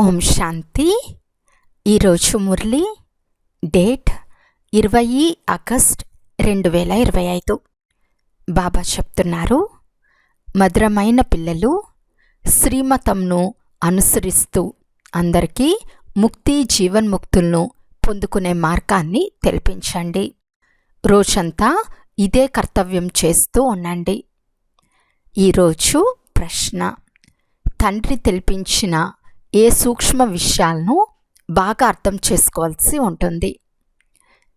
ఓం శాంతి. ఈరోజు మురళి డేట్ ఇరవై ఆగస్ట్ రెండు వేల ఇరవై ఐదు. బాబా చెప్తున్నారు మధురమైన పిల్లలు శ్రీమతంను అనుసరిస్తూ అందరికీ ముక్తి జీవన్ముక్తులను పొందుకునే మార్గాన్ని తెలిపించండి. రోజంతా ఇదే కర్తవ్యం చేస్తూ ఉండండి. ఈరోజు ప్రశ్న తండ్రి తెలిపించిన ఏ సూక్ష్మ విషయాలను బాగా అర్థం చేసుకోవాల్సి ఉంటుంది.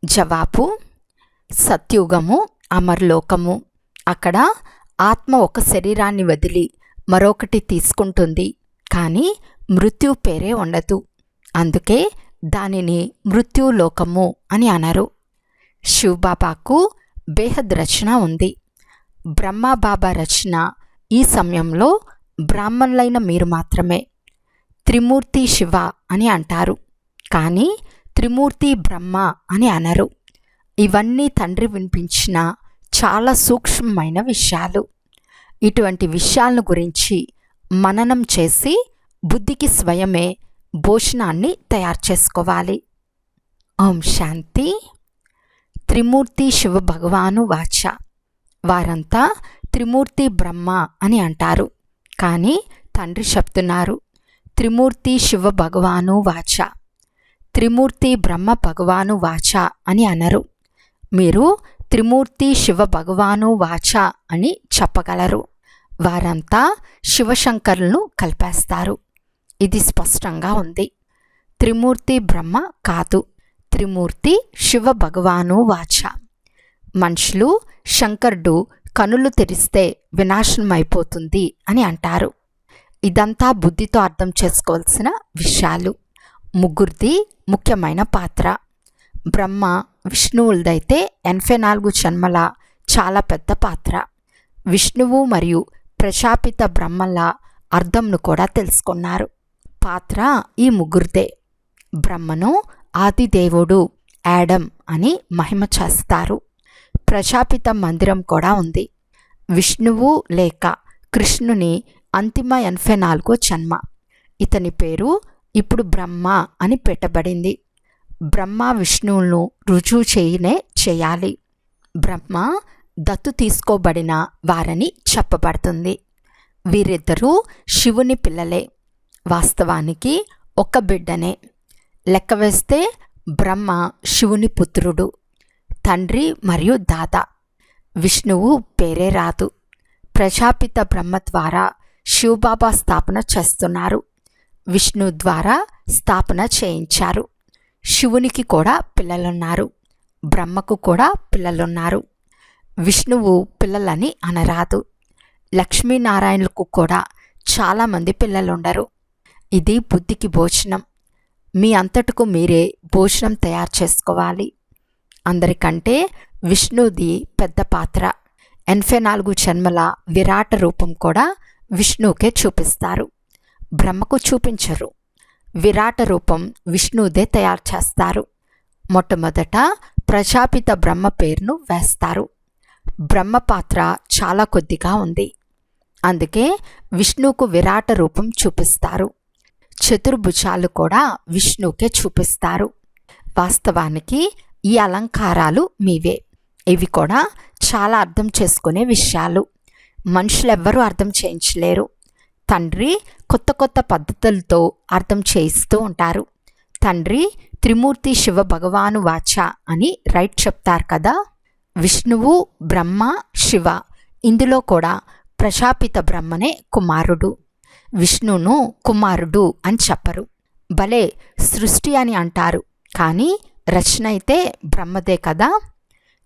జవాబు సత్యుగము అమర్లోకము. అక్కడ ఆత్మ ఒక శరీరాన్ని వదిలి మరొకటి తీసుకుంటుంది. కానీ మృత్యు పేరే ఉండదు. అందుకే దానిని మృత్యులోకము అని అనరు. శివబాబాకు బేహద్ రచన ఉంది. బ్రహ్మబాబా రచన ఈ సమయంలో బ్రాహ్మణులైన మీరు మాత్రమే. త్రిమూర్తి శివ అని అంటారు. కానీ త్రిమూర్తి బ్రహ్మ అని అనరు. ఇవన్నీ తండ్రి వినిపించిన చాలా సూక్ష్మమైన విషయాలు. ఇటువంటి విషయాలను గురించి మననం చేసి బుద్ధికి స్వయమే భోజనాన్ని తయారు చేసుకోవాలి. ఓం శాంతి. త్రిమూర్తి శివ భగవాను వాచ. వారంతా త్రిమూర్తి బ్రహ్మ అని అంటారు. కానీ తండ్రి చెప్తున్నారు త్రిమూర్తి శివ భగవాను వాచ. త్రిమూర్తి బ్రహ్మ భగవాను వాచ అని అనరు. మీరు త్రిమూర్తి శివ భగవాను వాచ అని చెప్పగలరు. వారంతా శివశంకరులను కలిపేస్తారు. ఇది స్పష్టంగా ఉంది. త్రిమూర్తి బ్రహ్మ కాదు. త్రిమూర్తి శివ భగవాను వాచ. మనుషులు శంకరుడు కనులు తెరిస్తే వినాశనమైపోతుంది అని అంటారు. ఇదంతా బుద్ధితో అర్థం చేసుకోవాల్సిన విషయాలు. ముగ్గురిది ముఖ్యమైన పాత్ర. బ్రహ్మ విష్ణువులదైతే ఎనభై నాలుగు జన్మల చాలా పెద్ద పాత్ర. విష్ణువు మరియు ప్రశాపిత బ్రహ్మల అర్థంను కూడా తెలుసుకున్నారు. పాత్ర ఈ ముగ్గురిదే. బ్రహ్మను ఆదిదేవుడు యాడమ్ అని మహిమ చేస్తారు. ప్రజాపిత మందిరం కూడా ఉంది. విష్ణువు లేక కృష్ణుని అంతిమ ఎనభై నాలుగో జన్మ. ఇతని పేరు ఇప్పుడు బ్రహ్మ అని పెట్టబడింది. బ్రహ్మ విష్ణువులను రుజువు చేయనే చేయాలి. బ్రహ్మ దత్తు తీసుకోబడిన వారని చెప్పబడుతుంది. వీరిద్దరూ శివుని పిల్లలే. వాస్తవానికి ఒక బిడ్డనే. లెక్క వేస్తే బ్రహ్మ శివుని పుత్రుడు తండ్రి మరియు దాత. విష్ణువు పేరే రాదు. ప్రజాపిత బ్రహ్మ ద్వారా శివబాబా స్థాపన చేస్తున్నారు. విష్ణు ద్వారా స్థాపన చేయించారు. శివునికి కూడా పిల్లలున్నారు. బ్రహ్మకు కూడా పిల్లలున్నారు. విష్ణువు పిల్లలని అనరాదు. లక్ష్మీనారాయణులకు కూడా చాలామంది పిల్లలుండరు. ఇది బుద్ధికి భోజనం. మీ అంతటకు మీరే భోజనం తయారు చేసుకోవాలి. అందరికంటే విష్ణుది పెద్ద పాత్ర. ఎనభై నాలుగు జన్మల విరాట రూపం కూడా విష్ణువుకే చూపిస్తారు. బ్రహ్మకు చూపించరు. విరాట రూపం విష్ణుదే తయారు చేస్తారు. మొట్టమొదట ప్రజాపిత బ్రహ్మ పేరును వేస్తారు. బ్రహ్మ పాత్ర చాలా కొద్దిగా ఉంది. అందుకే విష్ణువుకు విరాట రూపం చూపిస్తారు. చతుర్భుజాలు కూడా విష్ణువుకే చూపిస్తారు. వాస్తవానికి ఈ అలంకారాలు మీవే. ఇవి కూడా చాలా అర్థం చేసుకునే విషయాలు. మనుషులెవ్వరూ అర్థం చేయించలేరు. తండ్రి కొత్త కొత్త పద్ధతులతో అర్థం చేయిస్తూ ఉంటారు. తండ్రి త్రిమూర్తి శివ భగవాను వాచ అని రైట్ చెప్తారు కదా? విష్ణువు బ్రహ్మ శివ ఇందులో కూడా ప్రశాపిత బ్రహ్మనే కుమారుడు. విష్ణును కుమారుడు అని చెప్పరు. భలే సృష్టి అని అంటారు. కానీ రచన అయితే బ్రహ్మదే కదా?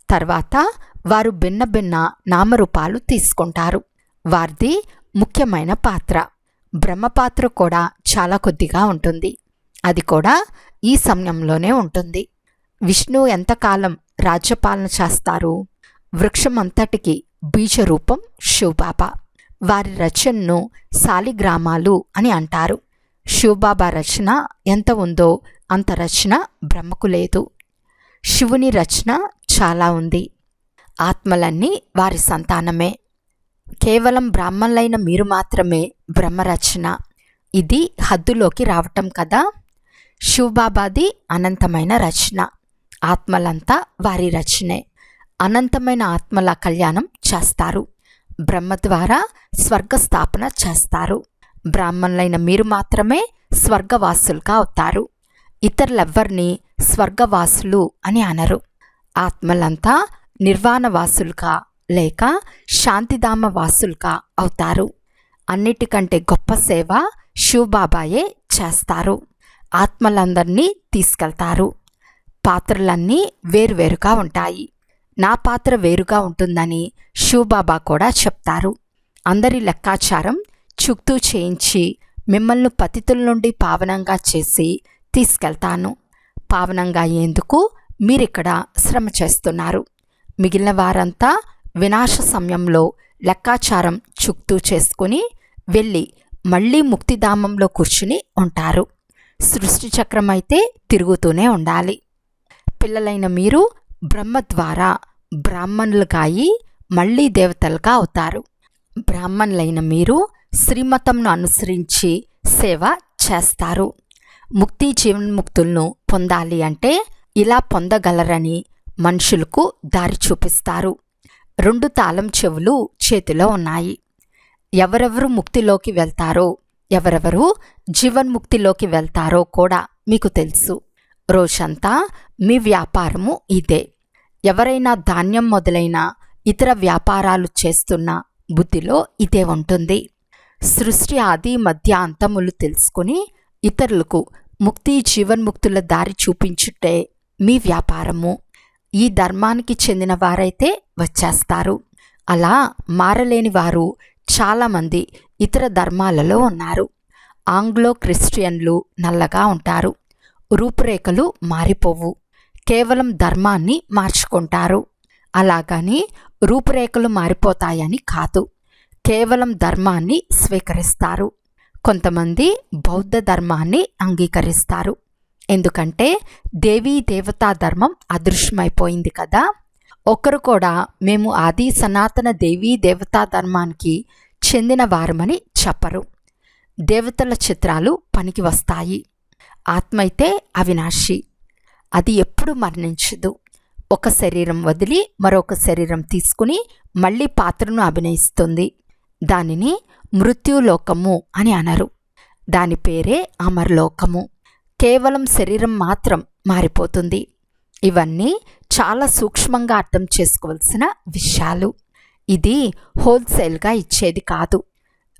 తర్వాత వారు భిన్న భిన్న నామరూపాలు తీసుకుంటారు. వారిది ముఖ్యమైన పాత్ర. బ్రహ్మపాత్ర కూడా చాలా కొద్దిగా ఉంటుంది. అది కూడా ఈ సమయంలోనే ఉంటుంది. విష్ణు ఎంతకాలం రాజ్యపాలన చేస్తారు? వృక్షమంతటికి బీజరూపం శివబాబా. వారి రచనను శాలిగ్రామాలు అని అంటారు. శివబాబా రచన ఎంత ఉందో అంత రచన బ్రహ్మకు లేదు. శివుని రచన చాలా ఉంది. ఆత్మలన్నీ వారి సంతానమే. కేవలం బ్రాహ్మణులైన మీరు మాత్రమే బ్రహ్మరచన. ఇది హద్దులోకి రావటం కదా? శివబాబాది అనంతమైన రచన. ఆత్మలంతా వారి రచనే. అనంతమైన ఆత్మల కళ్యాణం చేస్తారు. బ్రహ్మ ద్వారా స్వర్గ స్థాపన చేస్తారు. బ్రాహ్మణులైన మీరు మాత్రమే స్వర్గవాసులుగా అవుతారు. ఇతరులెవ్వరిని స్వర్గవాసులు అని అనరు. ఆత్మలంతా నిర్వాణవాసులుగా లేక శాంతిధామ వాసులుగా అవుతారు. అన్నిటికంటే గొప్ప సేవ శివబాబాయే చేస్తారు. ఆత్మలందరినీ తీసుకెళ్తారు. పాత్రలన్నీ వేరువేరుగా ఉంటాయి. నా పాత్ర వేరుగా ఉంటుందని శివబాబా కూడా చెప్తారు. అందరి లెక్కాచారం చుక్తూ చేయించి మిమ్మల్ని పతితుల నుండి పావనంగా చేసి తీసుకెళ్తాను. పావనంగా అయ్యేందుకు మీరిక్కడ శ్రమ చేస్తున్నారు. మిగిలిన వారంతా వినాశ సమయంలో లెక్కాచారం చుక్తూ చేసుకుని వెళ్ళి మళ్ళీ ముక్తిధామంలో కూర్చుని ఉంటారు. సృష్టి చక్రం అయితే తిరుగుతూనే ఉండాలి. పిల్లలైన మీరు బ్రహ్మ ద్వారా బ్రాహ్మణులుగా అయి మళ్ళీ దేవతలుగా అవుతారు. బ్రాహ్మణులైన మీరు శ్రీమతంను అనుసరించి సేవ చేస్తారు. ముక్తి జీవన్ముక్తులను పొందాలి అంటే ఇలా పొందగలరని మనుషులకు దారి చూపిస్తారు. రెండు తాళం చెవులు చేతిలో ఉన్నాయి. ఎవరెవరు ముక్తిలోకి వెళ్తారో ఎవరెవరు జీవన్ముక్తిలోకి వెళ్తారో కూడా మీకు తెలుసు. రోజంతా మీ వ్యాపారము ఇదే. ఎవరైనా ధాన్యం మొదలైన ఇతర వ్యాపారాలు చేస్తున్న బుద్ధిలో ఇదే ఉంటుంది. సృష్టి ఆది మధ్య అంతములు తెలుసుకుని ఇతరులకు ముక్తి జీవన్ముక్తుల దారి చూపించుటే మీ వ్యాపారము ఈ ధర్మానికి చెందిన వారైతే వచ్చేస్తారు. అలా మారలేని వారు చాలామంది ఇతర ధర్మాలలో ఉన్నారు. ఆంగ్లో క్రిస్టియన్లు నల్లగా ఉంటారు. రూపురేఖలు మారిపోవు. కేవలం ధర్మాన్ని మార్చుకుంటారు. అలాగని రూపురేఖలు మారిపోతాయని కాదు. కేవలం ధర్మాన్ని స్వీకరిస్తారు. కొంతమంది బౌద్ధ ధర్మాన్ని అంగీకరిస్తారు. ఎందుకంటే దేవీ దేవతా ధర్మం అదృశ్యమైపోయింది కదా. ఒకరు కూడా మేము ఆది సనాతన దేవీ దేవతా ధర్మానికి చెందిన వారమని చెప్పరు. దేవతల చిత్రాలు పనికి వస్తాయి. ఆత్మ అయితే అవినాశి. అది ఎప్పుడు మరణించదు. ఒక శరీరం వదిలి మరొక శరీరం తీసుకుని మళ్ళీ పాత్రను అభినయిస్తుంది. దానిని మృత్యులోకము అని అనరు. దాని పేరే అమర్లోకము. కేవలం శరీరం మాత్రం మారిపోతుంది. ఇవన్నీ చాలా సూక్ష్మంగా అర్థం చేసుకోవాల్సిన విషయాలు. ఇది హోల్సేల్గా ఇచ్చేది కాదు.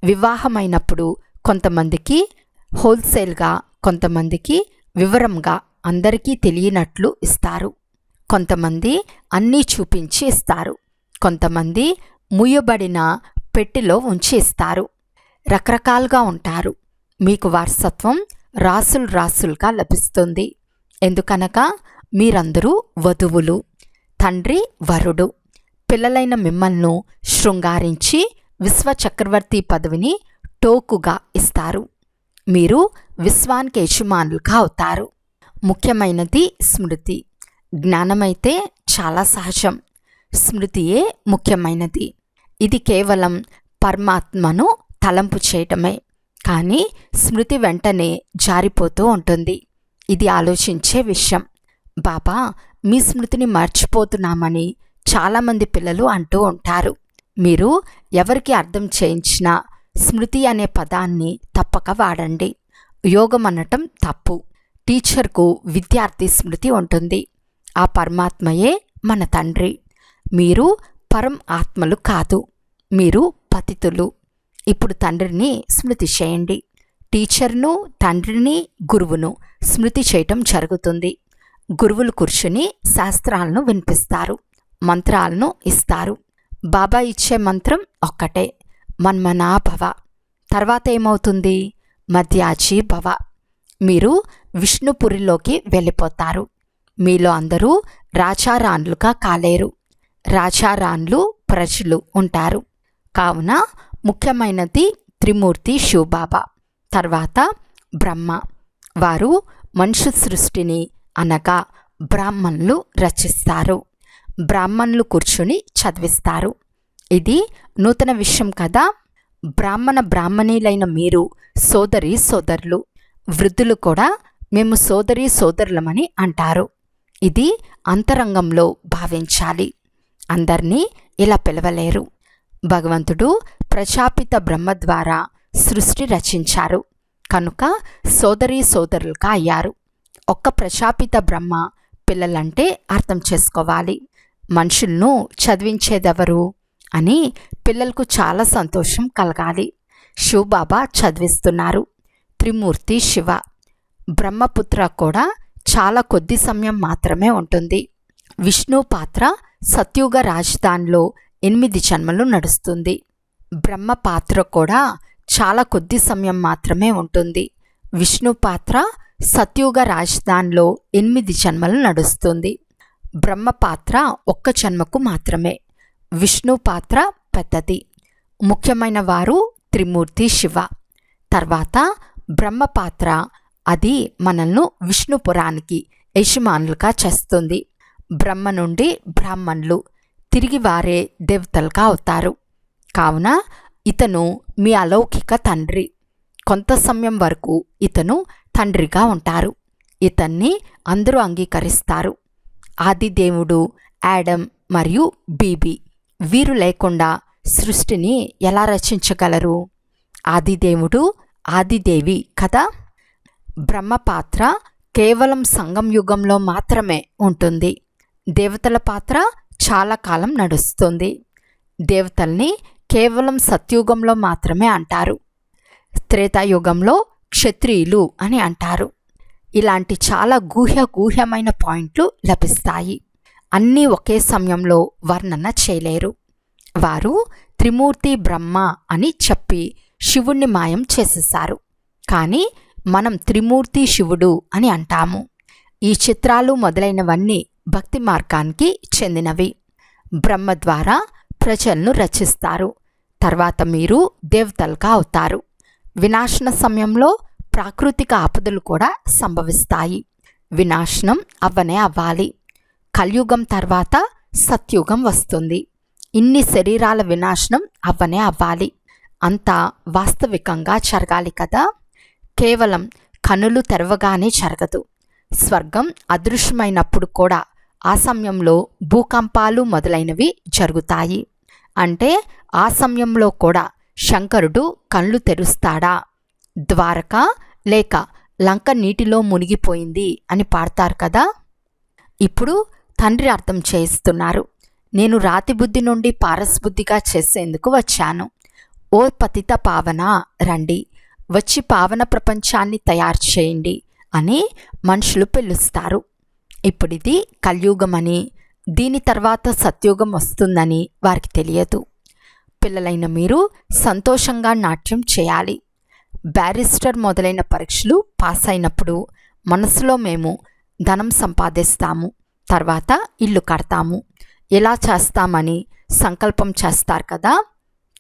వివాహమైనప్పుడు కొంతమందికి హోల్సేల్గా కొంతమందికి వివరంగా అందరికీ తెలియనట్లు ఇస్తారు. కొంతమంది అన్నీ చూపించి ఇస్తారు. కొంతమంది ముయ్యబడిన పెట్టెలో ఉంచి ఇస్తారు. రకరకాలుగా ఉంటారు. మీకు వారసత్వం రాసులు రాసులుగా లభిస్తుంది. ఎందుకనగా మీరందరూ వధువులు తండ్రి వరుడు పిల్లలైన మిమ్మల్ని శృంగారించి విశ్వచక్రవర్తి పదవిని టోకుగా ఇస్తారు. మీరు విశ్వానికి యజమానులుగా అవుతారు. ముఖ్యమైనది స్మృతి. జ్ఞానమైతే చాలా సహజం. స్మృతియే ముఖ్యమైనది. ఇది కేవలం పరమాత్మను తలంపు చేయటమే. కానీ స్మృతి వెంటనే జారిపోతూ ఉంటుంది. ఇది ఆలోచించే విషయం. బాబా మీ స్మృతిని మర్చిపోతున్నామని చాలామంది పిల్లలు అంటూ ఉంటారు. మీరు ఎవరికి అర్థం చేయించినా స్మృతి అనే పదాన్ని తప్పక వాడండి. యోగం అనటం తప్పు. టీచర్కు విద్యార్థి స్మృతి ఉంటుంది. ఆ పరమాత్మయే మన తండ్రి. మీరు పరం ఆత్మలు కాదు. మీరు పతితులు. ఇప్పుడు తండ్రిని స్మృతి చేయండి. టీచర్ను తండ్రిని గురువును స్మృతి చేయటం జరుగుతుంది. గురువులు కూర్చుని శాస్త్రాలను వినిపిస్తారు. మంత్రాలను ఇస్తారు. బాబా ఇచ్చే మంత్రం ఒక్కటే మన్మనా భవ తర్వాత ఏమవుతుంది? మధ్యాచి భవ మీరు విష్ణుపురిలోకి వెళ్ళిపోతారు. మీలో అందరూ రాచారాన్లుగా కాలేరు. రాచారాన్లు ప్రజలు ఉంటారు. కావున ముఖ్యమైనది త్రిమూర్తి శివబాబా తర్వాత బ్రహ్మ. వారు మనుషు సృష్టిని అనగా బ్రాహ్మణులు రచిస్తారు. బ్రాహ్మణులు కూర్చుని చదివిస్తారు. ఇది నూతన విషయం కదా. బ్రాహ్మణ బ్రాహ్మణీలైన మీరు సోదరి సోదరులు. వృద్ధులు కూడా మేము సోదరి సోదరులమని అంటారు. ఇది అంతరంగంలో భావించాలి. అందరినీ ఇలా పిలవలేరు. భగవంతుడు ప్రజాపిత బ్రహ్మ ద్వారా సృష్టి రచించారు. కనుక సోదరీ సోదరులుగా అయ్యారు. ఒక్క ప్రజాపిత బ్రహ్మ పిల్లలంటే అర్థం చేసుకోవాలి. మనుషులను చదివించేదెవరు అని పిల్లలకు చాలా సంతోషం కలగాలి. శివబాబా చదివిస్తున్నారు. త్రిమూర్తి శివ. బ్రహ్మపుత్ర కూడా చాలా కొద్ది సమయం మాత్రమే ఉంటుంది. విష్ణు పాత్ర సత్యుగ రాజధానిలో ఎనిమిది జన్మలు నడుస్తుంది. బ్రహ్మ పాత్ర కూడా చాలా కొద్ది సమయం మాత్రమే ఉంటుంది. విష్ణు పాత్ర సత్యుగ రాజధానిలో ఎనిమిది జన్మలు నడుస్తుంది. బ్రహ్మ పాత్ర ఒక్క జన్మకు మాత్రమే. విష్ణు పాత్ర పెద్దది. ముఖ్యమైన వారు త్రిమూర్తి శివ. తర్వాత బ్రహ్మ పాత్ర అది మనల్ని విష్ణుపురానికి యజమానులుగా చేస్తుంది. బ్రహ్మ నుండి బ్రాహ్మణులు తిరిగి వారే దేవతలుగా అవుతారు. కావున ఇతను మీ అలౌకిక తండ్రి. కొంత సమయం వరకు ఇతను తండ్రిగా ఉంటారు. ఇతన్ని అందరూ అంగీకరిస్తారు. ఆదిదేవుడు యాడమ్ మరియు బీబీ వీరు లేకుండా సృష్టిని ఎలా రచించగలరు? ఆదిదేవుడు ఆదిదేవి కదా? బ్రహ్మపాత్ర కేవలం సంగం యుగంలో మాత్రమే ఉంటుంది. దేవతల పాత్ర చాలా కాలం నడుస్తుంది. దేవతల్ని కేవలం సత్యుగంలో మాత్రమే అంటారు. త్రేతాయుగంలో క్షత్రియులు అని అంటారు. ఇలాంటి చాలా గూహ్య గూహ్యమైన పాయింట్లు లభిస్తాయి. అన్నీ ఒకే సమయంలో వర్ణన చేయలేరు. వారు త్రిమూర్తి బ్రహ్మ అని చెప్పి శివుణ్ణి మాయం చేసేశారు. కానీ మనం త్రిమూర్తి శివుడు అని అంటాము. ఈ చిత్రాలు మొదలైనవన్నీ భక్తి మార్గానికి చెందినవి. బ్రహ్మ ద్వారా ప్రజలను రచిస్తారు తర్వాత మీరు దేవతలుగా అవుతారు. వినాశన సమయంలో ప్రాకృతిక ఆపదలు కూడా సంభవిస్తాయి. వినాశనం అవ్వనే అవ్వాలి. కలియుగం తర్వాత సత్యుగం వస్తుంది. ఇన్ని శరీరాల వినాశనం అవ్వనే అవ్వాలి. అంతా వాస్తవికంగా జరగాలి కదా? కేవలం కనులు తెరవగానే జరగదు. స్వర్గం అదృశ్యమైనప్పుడు కూడా ఆ సమయంలో భూకంపాలు మొదలైనవి జరుగుతాయి. అంటే ఆ సమయంలో కూడా శంకరుడు కళ్ళు తెరుస్తాడా? ద్వారక లేక లంక నీటిలో మునిగిపోయింది అని పాడతారు కదా? ఇప్పుడు తండ్రి అర్థం చేయిస్తున్నారు. నేను రాతి బుద్ధి నుండి పారస్బుద్ధిగా చేసేందుకు వచ్చాను. ఓ పతిత పావన రండి. వచ్చి పావన ప్రపంచాన్ని తయారు చేయండి అని మనుషులు పిలుస్తారు. ఇప్పుడిది కలియుగమని దీని తర్వాత సత్యుగం వస్తుందని వారికి తెలియదు. పిల్లలైన మీరు సంతోషంగా నాట్యం చేయాలి. బ్యారిస్టర్ మొదలైన పరీక్షలు పాస్ అయినప్పుడు మనసులో మేము ధనం సంపాదిస్తాము తర్వాత ఇల్లు కడతాము. ఎలా చేస్తామని సంకల్పం చేస్తారు కదా?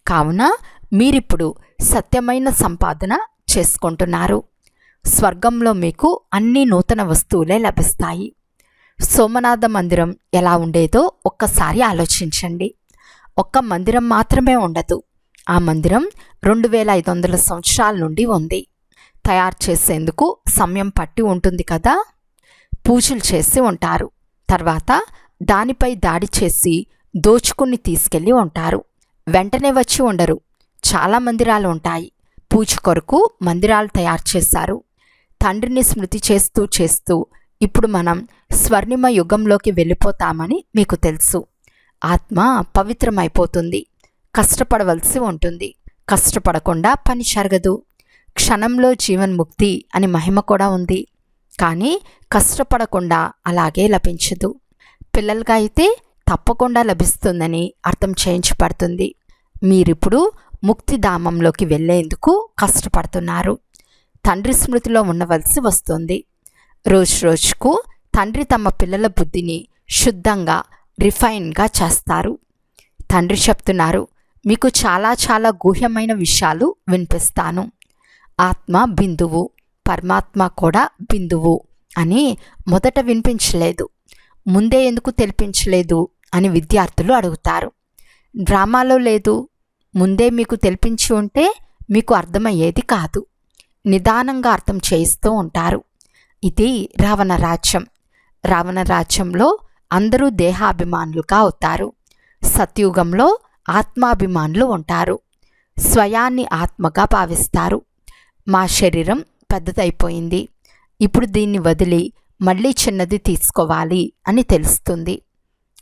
కావున మీరిప్పుడు సత్యమైన సంపాదన చేసుకుంటున్నారు. స్వర్గంలో మీకు అన్ని నూతన వస్తువులే లభిస్తాయి. సోమనాథ మందిరం ఎలా ఉండేదో ఒక్కసారి ఆలోచించండి. ఒక్క మందిరం మాత్రమే ఉండదు. ఆ మందిరం రెండు వేల ఐదు వందల సంవత్సరాల నుండి ఉంది. తయారు చేసేందుకు సమయం పట్టి ఉంటుంది కదా? పూజలు చేసి ఉంటారు. తర్వాత దానిపై దాడి చేసి దోచుకుని తీసుకెళ్ళి ఉంటారు. వెంటనే వచ్చి ఉండరు. చాలా మందిరాలు ఉంటాయి. పూజ కొరకు మందిరాలు తయారు చేశారు. తండ్రిని స్మృతి చేస్తూ చేస్తూ ఇప్పుడు మనం స్వర్ణిమ యుగంలోకి వెళ్ళిపోతామని మీకు తెలుసు. ఆత్మ పవిత్రమైపోతుంది. కష్టపడవలసి ఉంటుంది. కష్టపడకుండా పని జరగదు. క్షణంలో జీవన్ముక్తి అని మహిమ కూడా ఉంది. కానీ కష్టపడకుండా అలాగే లభించదు. పిల్లలుగా అయితే తప్పకుండా లభిస్తుందని అర్థం చేయించబడుతుంది. మీరిప్పుడు ముక్తిధామంలోకి వెళ్ళేందుకు కష్టపడుతున్నారు. తండ్రి స్మృతిలో ఉండవలసి వస్తుంది. రోజు రోజుకు తండ్రి తమ పిల్లల బుద్ధిని శుద్ధంగా రిఫైన్గా చేస్తారు. తండ్రి చెప్తున్నారు మీకు చాలా చాలా గుహ్యమైన విషయాలు వినిపిస్తాను. ఆత్మ బిందువు పరమాత్మ కూడా బిందువు అని మొదట వినిపించలేదు. ముందే ఎందుకు తెలిపించలేదు అని విద్యార్థులు అడుగుతారు. డ్రామాలో లేదు. ముందే మీకు తెలిపించి ఉంటే మీకు అర్థమయ్యేది కాదు. నిదానంగా అర్థం చేయిస్తూ ఉంటారు. ఇది రావణ రాజ్యం. రావణ రాజ్యంలో అందరూ దేహాభిమానులుగా అవుతారు సత్యుగంలో ఆత్మాభిమానులు ఉంటారు. స్వయాన్ని ఆత్మగా భావిస్తారు. మా శరీరం పెద్దదైపోయింది. ఇప్పుడు దీన్ని వదిలి మళ్ళీ చిన్నది తీసుకోవాలి అని తెలుస్తుంది.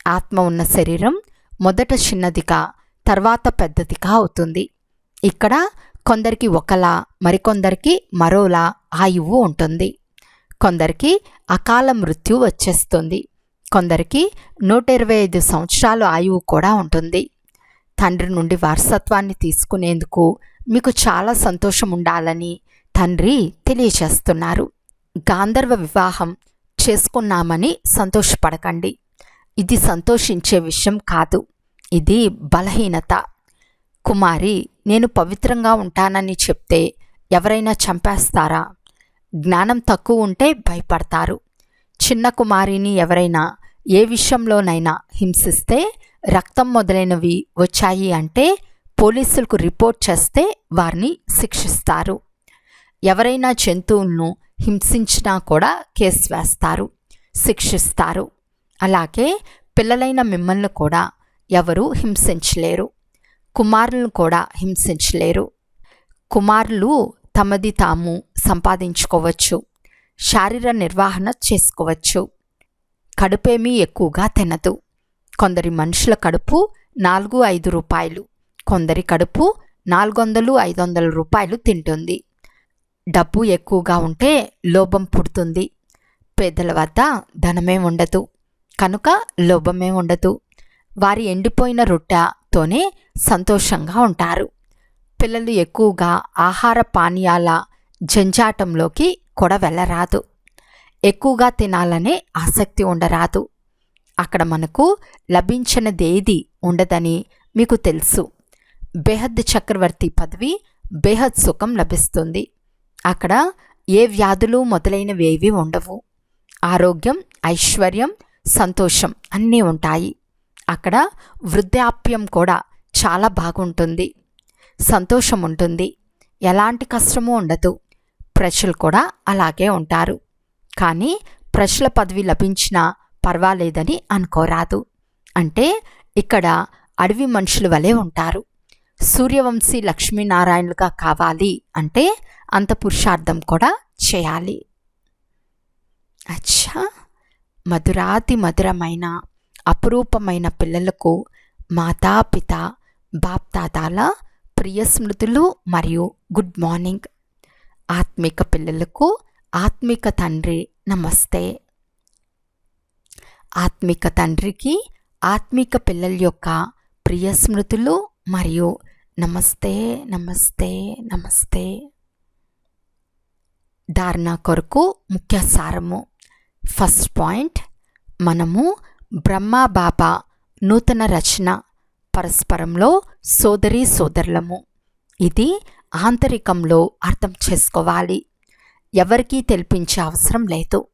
ఆత్మ ఉన్న శరీరం మొదట చిన్నదిగా తర్వాత పెద్దదిగా అవుతుంది. ఇక్కడ కొందరికి ఒకలా మరికొందరికి మరోలా ఆయువు ఉంటుంది. కొందరికి అకాల మృత్యు వచ్చేస్తుంది. కొందరికి నూట ఇరవై ఐదు సంవత్సరాలు ఆయువు కూడా ఉంటుంది. తండ్రి నుండి వారసత్వాన్ని తీసుకునేందుకు మీకు చాలా సంతోషం ఉండాలని తండ్రి తెలియచేస్తున్నారు గాంధర్వ వివాహం చేసుకున్నామని సంతోషపడకండి. ఇది సంతోషించే విషయం కాదు. ఇది బలహీనత. కుమారి నేను పవిత్రంగా ఉంటానని చెప్తే ఎవరైనా చంపేస్తారా? జ్ఞానం తక్కువ ఉంటే భయపడతారు. చిన్న కుమారిని ఎవరైనా ఏ విషయంలోనైనా హింసిస్తే రక్తం మొదలైనవి వచ్చాయి అంటే పోలీసులకు రిపోర్ట్ చేస్తే వారిని శిక్షిస్తారు. ఎవరైనా జంతువులను హింసించినా కూడా కేసు వేస్తారు శిక్షిస్తారు. అలాగే పిల్లలైన మిమ్మల్ని కూడా ఎవరూ హింసించలేరు. కుమారులను కూడా హింసించలేరు. కుమారులు తమది తాము సంపాదించుకోవచ్చు శారీర నిర్వహణ చేసుకోవచ్చు. కడుపేమీ ఎక్కువగా తినదు. కొందరి మనుషుల కడుపు నాలుగు ఐదు రూపాయలు కొందరి కడుపు నాలుగు వందలు ఐదు వందల రూపాయలు తింటుంది. డబ్బు ఎక్కువగా ఉంటే లోభం పుడుతుంది. పేదల వద్ద ధనమే ఉండదు. కనుక లోభమే ఉండదు. వారి ఎండిపోయిన రొట్టెతోనే సంతోషంగా ఉంటారు. పిల్లలు ఎక్కువగా ఆహార పానీయాల జంజాటంలోకి కూడా వెళ్ళరాదు. ఎక్కువగా తినాలనే ఆసక్తి ఉండరాదు. అక్కడ మనకు లభించినదేది ఉండదని మీకు తెలుసు. బేహద్ చక్రవర్తి పదవి బేహద్ సుఖం లభిస్తుంది. అక్కడ ఏ వ్యాధులు మొదలైనవేవి ఉండవు. ఆరోగ్యం ఐశ్వర్యం సంతోషం అన్నీ ఉంటాయి. అక్కడ వృద్ధాప్యం కూడా చాలా బాగుంటుంది. సంతోషం ఉంటుంది ఎలాంటి కష్టము ఉండదు. ప్రజలు కూడా అలాగే ఉంటారు. కానీ ప్రజల పదవి లభించినా పర్వాలేదని అనుకోరాదు. అంటే ఇక్కడ అడవి మనుషుల వలె ఉంటారు. సూర్యవంశీ లక్ష్మీనారాయణులుగా కావాలి అంటే అంత పురుషార్థం కూడా చేయాలి. అచ్చా! మధురాతి మధురమైన అపురూపమైన పిల్లలకు మాతాపిత బాప్తాదాల ప్రియ స్మృతులు మరియు గుడ్ మార్నింగ్. ఆత్మిక పిల్లలకు ఆత్మిక తండ్రి నమస్తే. ఆత్మిక తండ్రికి ఆత్మిక పిల్లల యొక్క ప్రియ స్మృతులు మరియు నమస్తే నమస్తే నమస్తే. ధారణ కొరకు ముఖ్య సారము. ఫస్ట్ పాయింట్ మనము బ్రహ్మ బాబా నూతన రచన పరస్పరంలో సోదరి సోదరులము. ఇది ఆంతరికంలో అర్థం చేసుకోవాలి. ఎవరికీ తెలిపించే అవసరం లేదు.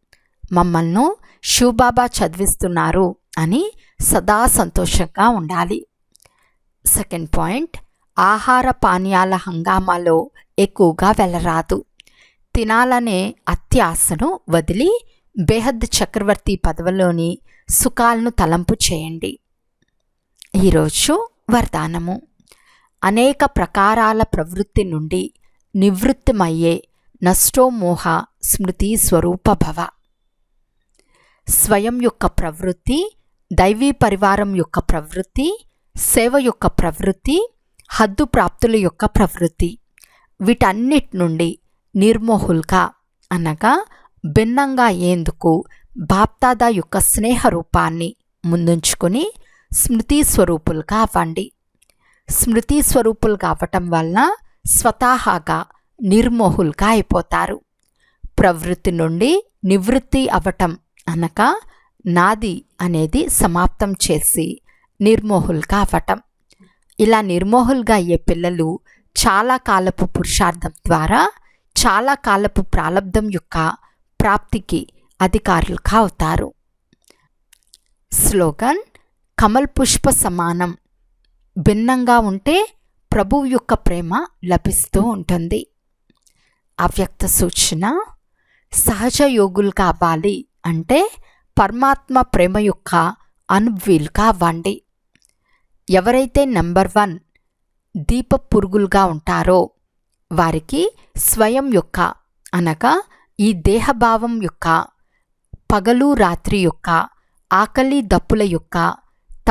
మమ్మల్ని శివబాబా చదివిస్తున్నారు అని సదా సంతోషంగా ఉండాలి. సెకండ్ పాయింట్ ఆహార పానీయాల హంగామాలో ఎక్కువగా వెళ్ళరాదు. తినాలనే అత్యాశను వదిలి బేహద్ చక్రవర్తి పదవిలోని సుఖాలను తలంపు చేయండి. ఈరోజు వరదానము. అనేక ప్రకారాల ప్రవృత్తి నుండి నివృత్తమయ్యే నష్టోమోహ స్మృతి స్వరూప భవ. స్వయం యొక్క ప్రవృత్తి దైవీ పరివారం యొక్క ప్రవృత్తి సేవ యొక్క ప్రవృత్తి హద్దు ప్రాప్తుల యొక్క ప్రవృత్తి. వీటన్నిటి నుండి నిర్మోహుల్గా అనగా భిన్నంగా అయ్యేందుకు బాప్తాదా యొక్క స్నేహ రూపాన్ని ముందుంచుకొని స్మృతి స్వరూపులుగా అవ్వండి స్మృతి స్వరూపులుగా అవ్వటం వలన స్వతహాగా నిర్మోహులుగా అయిపోతారు. ప్రవృత్తి నుండి నివృత్తి అవటం అనగా నాది అనేది సమాప్తం చేసి నిర్మోహులుగా అవ్వటం ఇలా నిర్మోహులుగా అయ్యే పిల్లలు చాలా కాలపు పురుషార్థం ద్వారా చాలా కాలపు ప్రాలబ్ధం యొక్క ప్రాప్తికి అధికారులుగా అవుతారు స్లోగన్ కమల్ పుష్ప సమానం. భిన్నంగా ఉంటే ప్రభువు యొక్క ప్రేమ లభిస్తూ ఉంటుంది. అవ్యక్త సూచన సహజ యోగులు కావాలి అంటే పరమాత్మ ప్రేమ యొక్క అనువీలుగా కావండి ఎవరైతే నెంబర్ వన్ దీప పురుగులుగా ఉంటారో వారికి స్వయం యొక్క అనగా ఈ దేహభావం యొక్క పగలు రాత్రి యొక్క ఆకలి దప్పుల యొక్క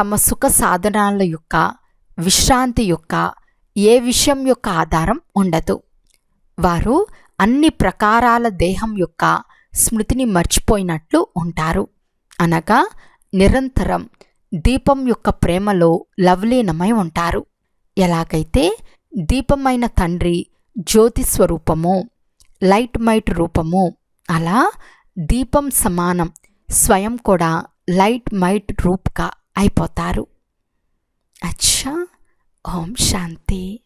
తమ సుఖ సాధనాల యొక్క విశ్రాంతి యొక్క ఏ విషయం యొక్క ఆధారం ఉండదు. వారు అన్ని ప్రకారాల దేహం యొక్క స్మృతిని మర్చిపోయినట్లు ఉంటారు. అనగా నిరంతరం దీపం యొక్క ప్రేమలో లవలీనమై ఉంటారు. ఎలాగైతే దీపమైన తండ్రి జ్యోతి స్వరూపము లైట్ మైట్ రూపము అలా దీపం సమానం స్వయం కూడా లైట్ మైట్ రూప్గా అయిపోతారు. అచ్చా ఓం శాంతి.